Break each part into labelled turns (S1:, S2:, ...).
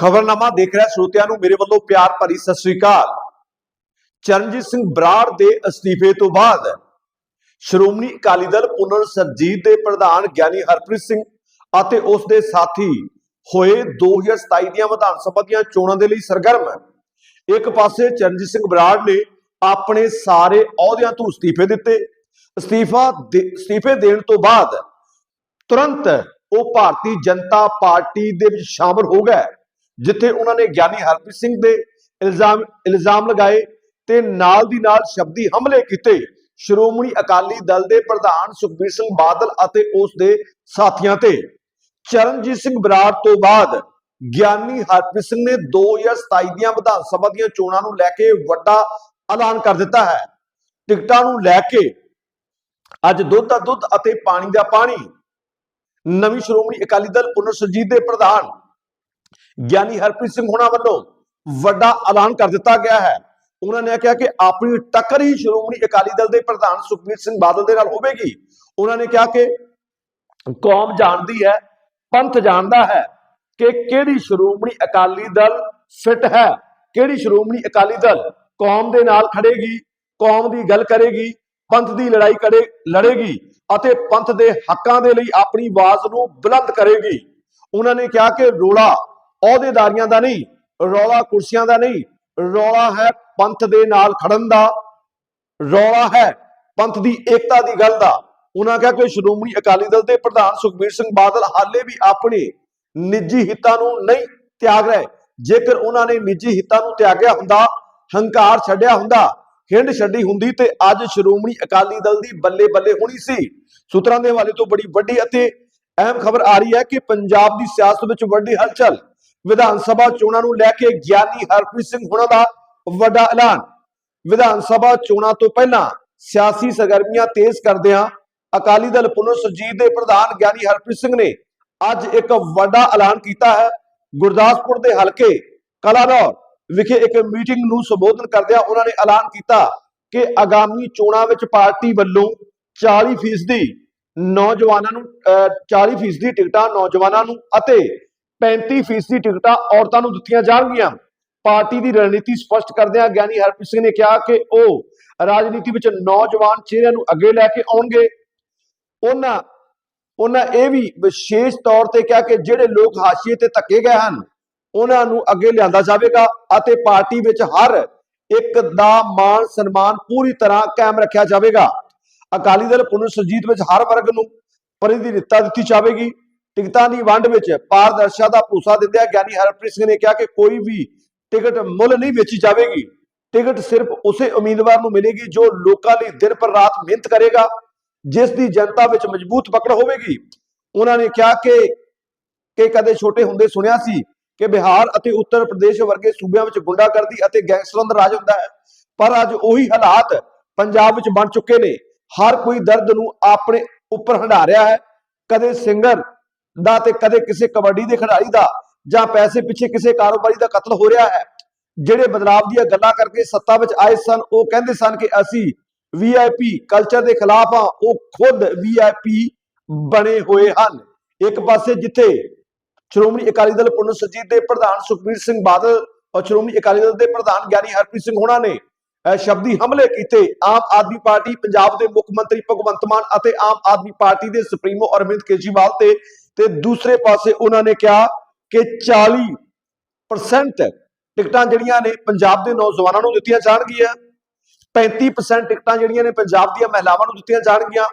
S1: ਖਬਰਨਾਮਾ ਦੇਖ ਰਿਹਾ ਸਰੋਤਿਆਂ ਨੂੰ, ਮੇਰੇ ਵੱਲੋਂ ਪਿਆਰ ਭਰੀ ਸਤਿ ਸ੍ਰੀ ਅਕਾਲ। ਚਰਨਜੀਤ ਸਿੰਘ ਬਰਾੜ ਦੇ ਅਸਤੀਫੇ ਤੋਂ ਬਾਅਦ ਸ਼੍ਰੋਮਣੀ ਅਕਾਲੀ ਦਲ ਪੁਨਰ ਸਰਜੀਤ ਦੇ ਪ੍ਰਧਾਨ ਗਿਆਨੀ ਹਰਪ੍ਰੀਤ ਸਿੰਘ ਅਤੇ ਉਸ ਦੇ ਸਾਥੀ ਹੋਏ 2027 ਦੀਆਂ ਵਿਧਾਨ ਸਭਾ ਦੀਆਂ ਚੋਣਾਂ ਦੇ ਲਈ ਸਰਗਰਮ ਹੈ। ਇੱਕ ਪਾਸੇ ਚਰਨਜੀਤ ਸਿੰਘ ਬਰਾੜ ਨੇ ਆਪਣੇ ਸਾਰੇ ਅਹੁਦਿਆਂ ਤੋਂ ਅਸਤੀਫੇ ਦਿੱਤੇ। ਅਸਤੀਫਾ ਦੇ- ਅਸਤੀਫੇ ਦੇਣ ਤੋਂ ਬਾਅਦ ਤੁਰੰਤ ਉਹ ਭਾਰਤੀ ਜਨਤਾ ਪਾਰਟੀ ਦੇ ਵਿੱਚ ਸ਼ਾਮਲ ਹੋ ਗਏ। ਜਿੱਥੇ ਉਹਨਾਂ ਨੇ ਗਿਆਨੀ ਹਰਪ੍ਰੀਤ ਸਿੰਘ ਦੇ ਇਲਜ਼ਾਮ ਇਲਜ਼ਾਮ ਲਗਾਏ ਤੇ ਨਾਲ ਦੀ ਨਾਲ ਸ਼ਬਦੀ ਹਮਲੇ ਕੀਤੇ। ਸ਼੍ਰੋਮਣੀ ਅਕਾਲੀ ਦਲ ਦੇ ਪ੍ਰਧਾਨ ਸੁਖਬੀਰ ਸਿੰਘ ਬਾਦਲ ਅਤੇ ਉਸ ਦੇ ਸਾਥੀਆਂ ਤੇ। ਚਰਨਜੀਤ ਸਿੰਘ ਬਰਾੜ ਤੋਂ ਬਾਅਦ ਗਿਆਨੀ ਹਰਪ੍ਰੀਤ ਸਿੰਘ ਨੇ 2027 ਦੀਆਂ ਵਿਧਾਨ ਸਭਾ ਦੀਆਂ ਚੋਣਾਂ ਨੂੰ ਲੈ ਕੇ ਵੱਡਾ ਐਲਾਨ ਕਰ ਦਿੱਤਾ ਹੈ। ਟਿਕਟਾਂ ਨੂੰ ਲੈ ਕੇ ਅੱਜ ਦੁੱਧ ਦਾ ਦੁੱਧ ਅਤੇ ਪਾਣੀ ਦਾ ਪਾਣੀ। ਨਵੀਂ ਸ਼੍ਰੋਮਣੀ ਅਕਾਲੀ ਦਲ ਪੁਨਰ ਸੁਰਜੀਤ ਦੇ ਪ੍ਰਧਾਨ ਗਿਆਨੀ ਹਰਪ੍ਰੀਤ ਸਿੰਘ ਹੋਣਾ ਵੱਲੋਂ ਵੱਡਾ ਐਲਾਨ ਕਰ ਦਿੱਤਾ ਗਿਆ ਹੈ। ਉਹਨਾਂ ਨੇ ਕਿਹਾ ਕਿ ਆਪਣੀ ਟੱਕਰ ਹੀ ਸ਼੍ਰੋਮਣੀ ਅਕਾਲੀ ਦਲ ਦੇ ਪ੍ਰਧਾਨ ਸੁਖਬੀਰ ਸਿੰਘ ਬਾਦਲ ਦੇ ਨਾਲ ਹੋਵੇਗੀ। ਉਹਨਾਂ ਨੇ ਕਿਹਾ ਕਿ ਕੌਮ ਜਾਣਦੀ ਹੈ, ਪੰਥ ਜਾਣਦਾ ਹੈ ਕਿ ਕਿਹੜੀ ਸ਼੍ਰੋਮਣੀ ਅਕਾਲੀ ਦਲ ਫਿੱਟ ਹੈ, ਕਿਹੜੀ ਸ਼੍ਰੋਮਣੀ ਅਕਾਲੀ ਦਲ ਕੌਮ ਦੇ ਨਾਲ ਖੜੇਗੀ, ਕੌਮ ਦੀ ਗੱਲ ਕਰੇਗੀ, ਪੰਥ ਦੀ ਲੜਾਈ ਕਰੇ, ਲੜੇਗੀ ਅਤੇ ਪੰਥ ਦੇ ਹੱਕਾਂ ਦੇ ਲਈ ਆਪਣੀ ਆਵਾਜ਼ ਨੂੰ ਬੁਲੰਦ ਕਰੇਗੀ। ਉਹਨਾਂ ਨੇ ਕਿਹਾ ਕਿ ਰੋਲਾ ਅਹੁਦੇਦਾਰੀਆਂ ਦਾ ਨਹੀਂ, ਰੌਲਾ ਕੁਰਸੀਆਂ ਦਾ ਨਹੀਂ, ਰੌਲਾ ਹੈ ਪੰਥ ਦੇ ਨਾਲ ਖੜਨ ਦਾ, ਰੌਲਾ ਹੈ ਪੰਥ ਦੀ ਏਕਤਾ ਦੀ ਗੱਲ ਦਾ। ਉਹਨਾਂ ਕਿਹਾ ਕਿ ਸ਼੍ਰੋਮਣੀ ਅਕਾਲੀ ਦਲ ਦੇ ਪ੍ਰਧਾਨ ਸੁਖਬੀਰ ਸਿੰਘ ਬਾਦਲ ਹਾਲੇ ਵੀ ਆਪਣੇ ਨਿੱਜੀ ਹਿੱਤਾਂ ਨੂੰ ਨਹੀਂ ਤਿਆਗ ਰਹੇ। ਜੇਕਰ ਉਹਨਾਂ ਨੇ ਨਿੱਜੀ ਹਿੱਤਾਂ ਨੂੰ ਤਿਆਗਿਆ ਹੁੰਦਾ, ਹੰਕਾਰ ਛੱਡਿਆ ਹੁੰਦਾ ਹਿੰਡ ਛੱਡੀ ਹੁੰਦੀ ਤੇ ਅੱਜ ਸ਼੍ਰੋਮਣੀ ਅਕਾਲੀ ਦਲ ਦੀ ਬੱਲੇ ਬੱਲੇ ਹੋਣੀ ਸੀ। ਸੂਤਰਾਂ ਦੇ ਹਵਾਲੇ ਤੋਂ ਬੜੀ ਵੱਡੀ ਅਤੇ ਅਹਿਮ ਖਬਰ ਆ ਰਹੀ ਹੈ ਕਿ ਪੰਜਾਬ ਦੀ ਸਿਆਸਤ ਵਿੱਚ ਵੱਡੀ ਹਲਚਲ ਵਿਧਾਨ ਸਭਾ ਚੋਣਾਂ ਨੂੰ ਲੈ ਕੇ ਗਿਆਨੀ ਹਰਪ੍ਰੀਤ ਸਿੰਘ ਹੁਣਾਂ ਦਾ ਵੱਡਾ ਐਲਾਨ। ਵਿਧਾਨ ਸਭਾ ਚੋਣਾਂ ਤੋਂ ਪਹਿਲਾਂ ਸਿਆਸੀ ਸਰਗਰਮੀਆਂ ਤੇਜ਼ ਕਰਦਿਆਂ ਅਕਾਲੀ ਦਲ ਪੁਨਰ ਸੁਰਜੀਤ ਦੇ ਪ੍ਰਧਾਨ ਗਿਆਨੀ ਹਰਪ੍ਰੀਤ ਸਿੰਘ ਨੇ ਅੱਜ ਇੱਕ ਵੱਡਾ ਐਲਾਨ ਕੀਤਾ ਹੈ। ਗੁਰਦਾਸਪੁਰ ਦੇ ਹਲਕੇ ਕਲਾਨੌਰ ਵਿਖੇ ਇੱਕ ਮੀਟਿੰਗ ਨੂੰ ਸੰਬੋਧਨ ਕਰਦਿਆਂ ਉਹਨਾਂ ਨੇ ਐਲਾਨ ਕੀਤਾ ਕਿ ਆਗਾਮੀ ਚੋਣਾਂ ਵਿੱਚ ਪਾਰਟੀ ਵੱਲੋਂ 40% ਨੌਜਵਾਨਾਂ ਨੂੰ, ਅਹ 40% ਟਿਕਟਾਂ ਨੌਜਵਾਨਾਂ ਨੂੰ ਅਤੇ 35% ਟਿਕਟਾਂ ਔਰਤਾਂ ਨੂੰ ਦਿੱਤੀਆਂ ਜਾਣਗੀਆਂ। ਪਾਰਟੀ ਦੀ ਰਣਨੀਤੀ ਸਪਸ਼ਟ ਕਰਦਿਆਂ ਗਿਆਨੀ ਹਰਪ੍ਰੀਤ ਸਿੰਘ ਨੇ ਕਿਹਾ ਕਿ ਉਹ ਰਾਜਨੀਤੀ ਵਿੱਚ ਨੌਜਵਾਨ ਚਿਹਰਿਆਂ ਨੂੰ ਅੱਗੇ ਲੈ ਕੇ ਆਉਣਗੇ। ਉਹਨਾਂ ਉਹਨਾਂ ਇਹ ਵੀ ਵਿਸ਼ੇਸ਼ ਤੌਰ ਤੇ ਕਿਹਾ ਕਿ ਜਿਹੜੇ ਲੋਕ ਹਾਸ਼ੀਏ ਤੇ ਧੱਕੇ ਗਏ ਹਨ, ਉਹਨਾਂ ਨੂੰ ਅੱਗੇ ਲਿਆਂਦਾ ਜਾਵੇਗਾ ਅਤੇ ਪਾਰਟੀ ਵਿੱਚ ਹਰ ਇੱਕ ਦਾ ਮਾਣ, ਸਨਮਾਨ ਪੂਰੀ ਤਰ੍ਹਾਂ ਕਾਇਮ ਰੱਖਿਆ ਜਾਵੇਗਾ। ਅਕਾਲੀ ਦਲ ਪੁਨਰ ਸੁਰਜੀਤ ਵਿੱਚ ਹਰ ਵਰਗ ਨੂੰ ਪ੍ਰਤੀਨਿਧਤਾ ਦਿੱਤੀ ਜਾਵੇਗੀ। ਟਿਕਟਾਂ ਦੀ ਵੰਡ ਵਿੱਚ ਪਾਰਦਰਸ਼ਤਾ ਦਾ ਭਰੋਸਾ ਦਿੰਦਿਆਂ ਗਿਆਨੀ ਹਰਪ੍ਰੀਤ ਸਿੰਘ ਨੇ ਕਿਹਾ ਕਿ ਕੋਈ ਵੀ ਟਿਕਟ ਮੁੱਲ ਨਹੀਂ ਵੇਚੀ ਜਾਵੇਗੀ। ਟਿਕਟ ਸਿਰਫ ਉਸੇ ਉਮੀਦਵਾਰ ਨੂੰ ਮਿਲੇਗੀ ਜੋ ਲੋਕਾਂ ਲਈ ਦਿਨ ਪਰ ਰਾਤ ਮਿਹਨਤ ਕਰੇਗਾ, ਜਿਸ ਦੀ ਜਨਤਾ ਵਿੱਚ ਮਜ਼ਬੂਤ ਪਕੜ ਹੋਵੇਗੀ। ਉਹਨਾਂ ਨੇ ਕਿਹਾ ਕਿ ਕਿ ਕਦੇ ਛੋਟੇ ਹੁੰਦੇ ਸੁਣਿਆ ਸੀ ਕਿ ਬਿਹਾਰ ਅਤੇ ਉੱਤਰ ਪ੍ਰਦੇਸ਼ ਵਰਗੇ ਸੂਬਿਆਂ ਵਿੱਚ ਗੁੰਡਾਗਰਦੀ ਅਤੇ ਗੈਂਗਸਟਰਾਂ ਦਾ ਰਾਜ ਹੁੰਦਾ ਹੈ, ਪਰ ਅੱਜ ਉਹੀ ਹਾਲਾਤ ਪੰਜਾਬ ਵਿੱਚ ਬਣ ਚੁੱਕੇ ਨੇ। ਹਰ ਕੋਈ ਦਰਦ ਨੂੰ ਆਪਣੇ ਉੱਪਰ ਹੰਢਾ ਰਿਹਾ ਹੈ। ਕਦੇ ਸਿੰਗਰ ਦਾ ਤੇ ਕਦੇ ਕਿਸੇ ਕਬੱਡੀ ਦੇ ਖਿਡਾਰੀ ਦਾ ਜਾਂ ਪੈਸੇ ਪਿੱਛੇ ਕਿਸੇ ਕਾਰੋਬਾਰੀ ਦਾ ਕਤਲ ਹੋ ਰਿਹਾ ਹੈ। ਜਿਹੜੇ ਬਦਲਾਵ ਦੀਆਂ ਗੱਲਾਂ ਕਰਕੇ ਸੱਤਾ ਵਿੱਚ ਆਏ ਸਨ, ਉਹ ਕਹਿੰਦੇ ਸਨ ਕਿ ਅਸੀਂ ਵੀਆਈਪੀ ਕਲਚਰ ਦੇ ਖਿਲਾਫ ਆ ਉਹ ਖੁਦ ਵੀਆਈਪੀ ਬਣੇ ਹੋਏ ਹਨ। ਇੱਕ ਪਾਸੇ ਜਿੱਥੇ ਸ਼੍ਰੋਮਣੀ ਅਕਾਲੀ ਦਲ ਪੁਨਰ ਸੁਰਜੀਤ ਦੇ ਪ੍ਰਧਾਨ ਸੁਖਬੀਰ ਸਿੰਘ ਬਾਦਲ ਔਰ ਸ਼੍ਰੋਮਣੀ ਅਕਾਲੀ ਦਲ ਦੇ ਪ੍ਰਧਾਨ ਗਿਆਨੀ ਹਰਪ੍ਰੀਤ ਸਿੰਘ ਹੋਣਾ ਨੇ ਸ਼ਬਦੀ ਹਮਲੇ ਕੀਤੇ। ਆਮ ਆਦਮੀ ਪਾਰਟੀ ਪੰਜਾਬ ਦੇ ਮੁੱਖ ਮੰਤਰੀ ਭਗਵੰਤ ਮਾਨ ਅਤੇ ਆਮ ਆਦਮੀ ਪਾਰਟੀ ਦੇ ਸੁਪਰੀਮੋ ਅਰਵਿੰਦ ਕੇਜਰੀਵਾਲ ਤੇ ਤੇ ਦੂਸਰੇ ਪਾਸੇ ਉਹਨਾਂ ਨੇ ਕਿਹਾ ਕਿ 40% ਟਿਕਟਾਂ ਜਿਹੜੀਆਂ ਨੇ ਪੰਜਾਬ ਦੇ ਨੌਜਵਾਨਾਂ ਨੂੰ ਦਿੱਤੀਆਂ ਜਾਣਗੀਆਂ। 35% ਟਿਕਟਾਂ ਜਿਹੜੀਆਂ ਨੇ ਪੰਜਾਬ ਦੀਆਂ ਮਹਿਲਾਵਾਂ ਨੂੰ ਦਿੱਤੀਆਂ ਜਾਣਗੀਆਂ।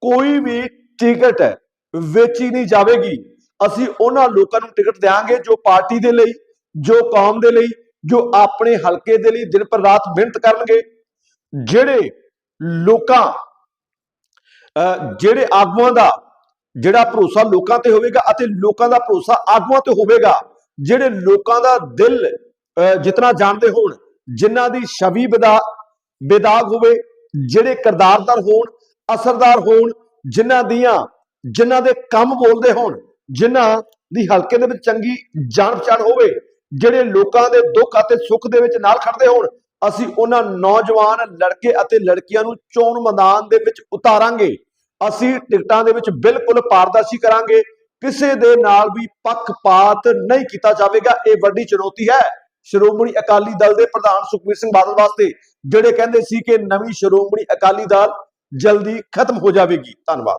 S1: ਕੋਈ ਵੀ ਟਿਕਟ ਵੇਚੀ ਨਹੀਂ ਜਾਵੇਗੀ। ਅਸੀਂ ਉਹਨਾਂ ਲੋਕਾਂ ਨੂੰ ਟਿਕਟ ਦੇਵਾਂਗੇ ਜੋ ਪਾਰਟੀ ਦੇ ਲਈ, ਜੋ ਕੌਮ ਦੇ ਲਈ, ਜੋ ਆਪਣੇ ਹਲਕੇ ਦੇ ਲਈ ਦਿਨ ਪਰ ਰਾਤ ਮਿਹਨਤ ਕਰਨਗੇ। ਜਿਹੜੇ ਲੋਕਾਂ, ਅਹ ਜਿਹੜੇ ਆਗੂਆਂ ਦਾ ਜਿਹੜਾ ਭਰੋਸਾ ਲੋਕਾਂ ਤੇ ਹੋਵੇਗਾ ਅਤੇ ਲੋਕਾਂ ਦਾ ਭਰੋਸਾ ਆਗੂਆਂ ਤੇ ਹੋਵੇਗਾ, ਜਿਹੜੇ ਲੋਕਾਂ ਦਾ ਦਿਲ, ਅਹ, ਜਿਤਨਾ ਜਾਣਦੇ ਹੋਣ, ਜਿਨ੍ਹਾਂ ਦੀ ਛਵੀ ਬਦਾ, ਬੇਦਾਗ ਹੋਵੇ, ਜਿਹੜੇ ਕਿਰਦਾਰਦਾਰ ਹੋਣ, ਅਸਰਦਾਰ ਹੋਣ, ਜਿਨ੍ਹਾਂ ਦੀਆਂ, ਜਿਨ੍ਹਾਂ ਦੇ ਕੰਮ ਬੋਲਦੇ ਹੋਣ, ਜਿਨ੍ਹਾਂ ਦੀ ਹਲਕੇ ਦੇ ਵਿੱਚ ਚੰਗੀ ਜਾਣ ਪਛਾਣ ਹੋਵੇ, ਜਿਹੜੇ ਲੋਕਾਂ ਦੇ ਦੁੱਖ ਅਤੇ ਸੁੱਖ ਦੇ ਵਿੱਚ ਨਾਲ ਖੜਦੇ ਹੋਣ, ਅਸੀਂ ਉਹਨਾਂ ਨੌਜਵਾਨ ਲੜਕੇ ਅਤੇ ਲੜਕੀਆਂ ਨੂੰ ਚੋਣ ਮੈਦਾਨ ਦੇ ਵਿੱਚ ਉਤਾਰਾਂਗੇ। ਅਸੀਂ ਟਿਕਟਾਂ ਦੇ ਵਿੱਚ ਬਿਲਕੁਲ ਪਾਰਦਰਸ਼ੀ ਕਰਾਂਗੇ। ਕਿਸੇ ਦੇ ਨਾਲ ਵੀ ਪੱਖਪਾਤ ਨਹੀਂ ਕੀਤਾ ਜਾਵੇਗਾ। ਇਹ ਵੱਡੀ ਚੁਣੌਤੀ ਹੈ। ਸ਼੍ਰੋਮਣੀ ਅਕਾਲੀ ਦਲ ਦੇ ਪ੍ਰਧਾਨ ਸੁਖਬੀਰ ਸਿੰਘ ਬਾਦਲ ਵਾਸਤੇ, ਜਿਹੜੇ ਕਹਿੰਦੇ ਸੀ ਕਿ ਨਵੀਂ ਸ਼੍ਰੋਮਣੀ ਅਕਾਲੀ ਦਲ ਜਲਦੀ ਖਤਮ ਹੋ ਜਾਵੇਗੀ। ਧੰਨਵਾਦ।